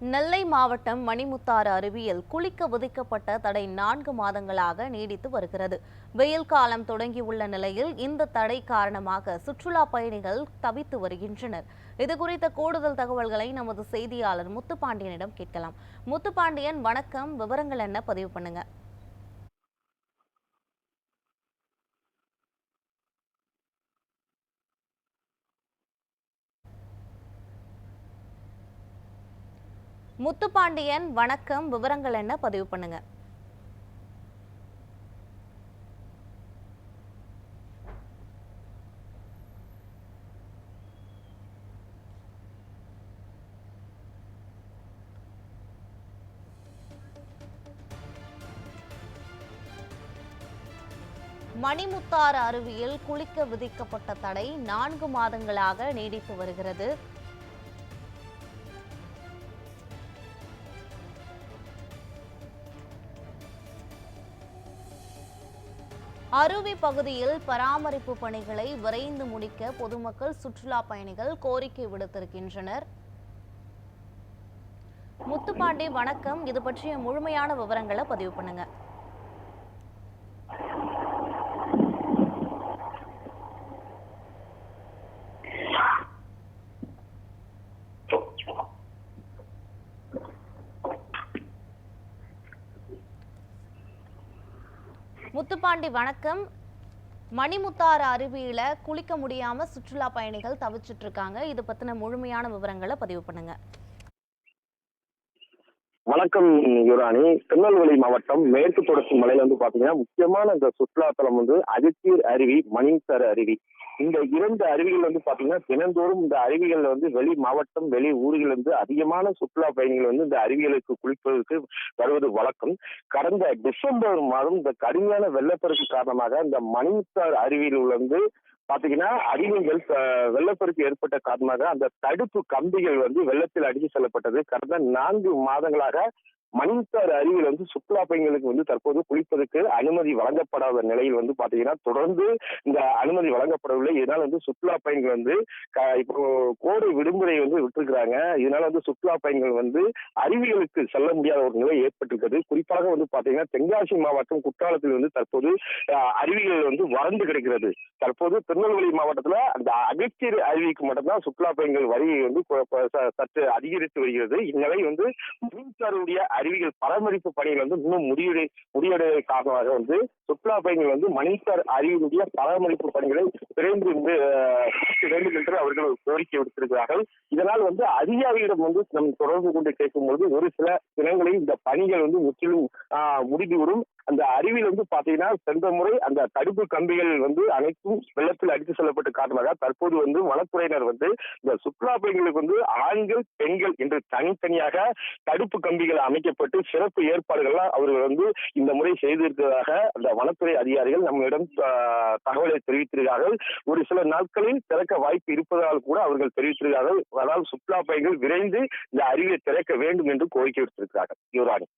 நெல்லை மாவட்டம் மணிமுத்தாறு அருவியில் குளிக்க விதிக்கப்பட்ட தடை நான்கு மாதங்களாக நீடித்து வருகிறது. வெயில் காலம் தொடங்கியுள்ள நிலையில் இந்த தடை காரணமாக சுற்றுலா பயணிகள் தவித்து வருகின்றனர். இது குறித்த கூடுதல் தகவல்களை நமது செய்தியாளர் முத்துப்பாண்டியனிடம் கேட்கலாம். முத்துப்பாண்டியன் வணக்கம். விவரங்கள் என்ன? பதிவு பண்ணுங்க. முத்துப்பாண்டியன் வணக்கம். விவரங்கள் என்ன? பதிவு பண்ணுங்க. மணிமுத்தாறு அருவியில் குளிக்க விதிக்கப்பட்ட தடை நான்கு மாதங்களாக நீடித்து வருகிறது. அருவி பகுதியில் பராமரிப்பு பணிகளை விரைந்து முடிக்க பொதுமக்கள் சுற்றுலா பயணிகள் கோரிக்கை விடுத்திருக்கின்றனர். முத்துப்பாண்டி வணக்கம். இது பற்றிய முழுமையான விவரங்களை பதிவு பண்ணுங்க. முத்துப்பாண்டி வணக்கம். மணிமுத்தாறு அருவியில குளிக்க முடியாம சுற்றுலா பயணிகள் தவிச்சிட்டு இருக்காங்க. இது பத்தின முழுமையான விவரங்களை பதிவு பண்ணுங்க. வணக்கம் யுராணி திருநெல்வேலி மாவட்டம் மேற்கு தொடர்ச்சி மலையில வந்து பாத்தீங்கன்னா முக்கியமான இந்த சுற்றுலாத்தலம் வந்து அகத்தியர் அருவி மணிமுத்தாறு அருவி. இந்த இரண்டு அருவிகள் வந்து பாத்தீங்கன்னா தினந்தோறும் இந்த அருவிகள் வந்து வெளி மாவட்டம் வெளி ஊர்கள் வந்து அதிகமான சுற்றுலா பயணிகள் வந்து இந்த அருவிகளுக்கு குளிப்பதற்கு வருவது வழக்கம். கடந்த டிசம்பர் மாதம் இந்த கடுமையான வெள்ளப்பெருக்கு காரணமாக இந்த மணித்தார் அருவியில் வந்து பாத்தீங்கன்னா அருவிகள் அஹ், வெள்ளப்பெருக்கு ஏற்பட்ட காரணமாக அந்த தடுப்பு கம்பிகள் வந்து வெள்ளத்தில் அடித்து செல்லப்பட்டது. கடந்த நான்கு மாதங்களாக மணித்தாறு அருவியில் வந்து சுற்றுலா பயணிகளுக்கு வந்து தற்போது குளிப்பதற்கு அனுமதி வழங்கப்படாத நிலையில் வந்து பாத்தீங்கன்னா தொடர்ந்து இந்த அனுமதி வழங்கப்படவில்லை. இதனால் வந்து சுற்றுலா பயணிகள் வந்து க- இப்போ கோடை விடுமுறை வந்து விட்டுருக்கிறாங்க. இதனால வந்து சுற்றுலா பயணிகள் வந்து அருவிகளுக்கு செல்ல முடியாத ஒரு நிலை ஏற்பட்டிருக்கிறது. குறிப்பாக வந்து பாத்தீங்கன்னா தென்காசி மாவட்டம் குற்றாலத்தில் வந்து தற்போது அருவிகள் வந்து வறண்டு கிடக்கிறது. தற்போது திருநெல்வேலி மாவட்டத்தில் அந்த அகத்தியர் அருவிக்கு மட்டும்தான் சுற்றுலா பயணிகள் வரி வந்து சற்று அதிகரித்து வருகிறது. இந்நிலை வந்து மின்சாருடைய அருவிகள் பராமரிப்பு பணிகள் வந்து இன்னும் முடிவடை முடிவடைவதை காரணமாக வந்து சுற்றுலா பயணிகள் வந்து மணிசார் அருவியினுடைய பராமரிப்பு பணிகளை விரைந்து வேண்டும் என்று அவர்கள் கோரிக்கை விடுத்திருக்கிறார்கள். இதனால் வந்து அதிகாரிகளிடம் வந்து நம் தொடர்பு கொண்டு கேட்கும்போது ஒரு சில தினங்களில் இந்த பணிகள் வந்து முற்றிலும் ஆஹ், முடிந்துவிடும். அந்த அருவியில் வந்து பாத்தீங்கன்னா சென்ற முறை அந்த தடுப்பு கம்பிகள் வந்து அனைத்தும் வெள்ளத்தில் அடித்து செல்லப்பட்ட காரணமாக தற்போது வந்து வனத்துறையினர் வந்து இந்த சுற்றுலா பயணிகளுக்கு வந்து ஆண்கள் பெண்கள் என்று தனித்தனியாக தடுப்பு கம்பிகள் அமைக்கப்பட்டு சிறப்பு ஏற்பாடுகள்லாம் அவர்கள் வந்து இந்த முறை செய்திருக்கிறதாக அந்த வனத்துறை அதிகாரிகள் நம்மிடம் தகவலை தெரிவித்திருக்கிறார்கள். ஒரு சில நாட்களில் திறக்க வாய்ப்பு இருப்பதால் கூட அவர்கள் தெரிவித்திருக்கிறார்கள். அதாவது சுற்றுலா பயணிகள் விரைந்து இந்த அருவியை திறக்க வேண்டும் என்று கோரிக்கை விடுத்திருக்கிறார்கள். யுவராணி.